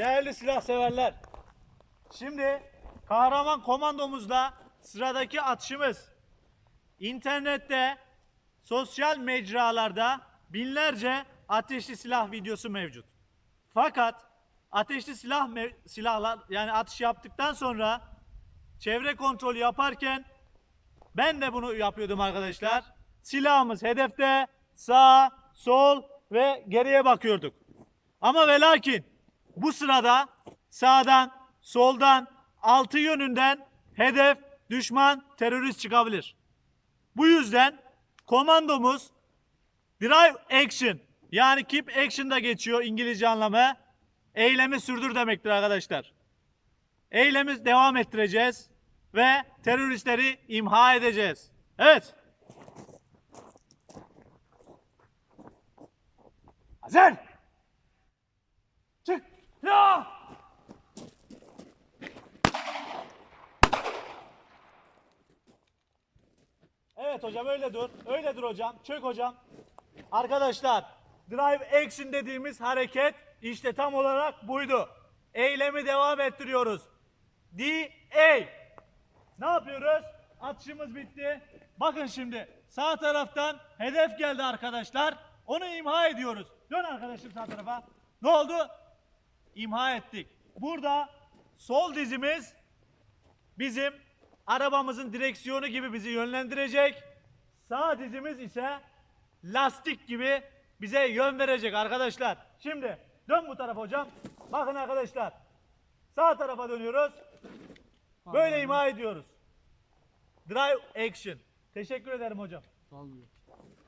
Değerli silah severler. Şimdi kahraman komandomuzla sıradaki atışımız. İnternette, sosyal mecralarda binlerce ateşli silah videosu mevcut. Fakat ateşli silah silahlar yani atış yaptıktan sonra çevre kontrolü yaparken ben de bunu yapıyordum arkadaşlar. Silahımız hedefte sağ, sol ve geriye bakıyorduk. Ama ve lakin bu sırada sağdan, soldan, altı yönünden hedef, düşman, terörist çıkabilir. Bu yüzden komandomuz drive action yani keep action'da geçiyor İngilizce anlamı. Eylemi sürdür demektir arkadaşlar. Eylemi devam ettireceğiz ve teröristleri imha edeceğiz. Evet. Hazır. Çık. Ya. Evet hocam öyle dur. Öyle dur hocam. Çök hocam. Arkadaşlar drive action dediğimiz hareket işte tam olarak buydu. Eylemi devam ettiriyoruz. DA. Ne yapıyoruz? Atışımız bitti. Bakın şimdi sağ taraftan hedef geldi arkadaşlar. Onu imha ediyoruz. Dön arkadaşım sağ tarafa. Ne oldu? İmha ettik. Burada sol dizimiz bizim arabamızın direksiyonu gibi bizi yönlendirecek. Sağ dizimiz ise lastik gibi bize yön verecek arkadaşlar. Şimdi dön bu tarafa hocam. Bakın arkadaşlar. Sağ tarafa dönüyoruz. Böyle imha ediyoruz. Drive action. Teşekkür ederim hocam. Sağ olun.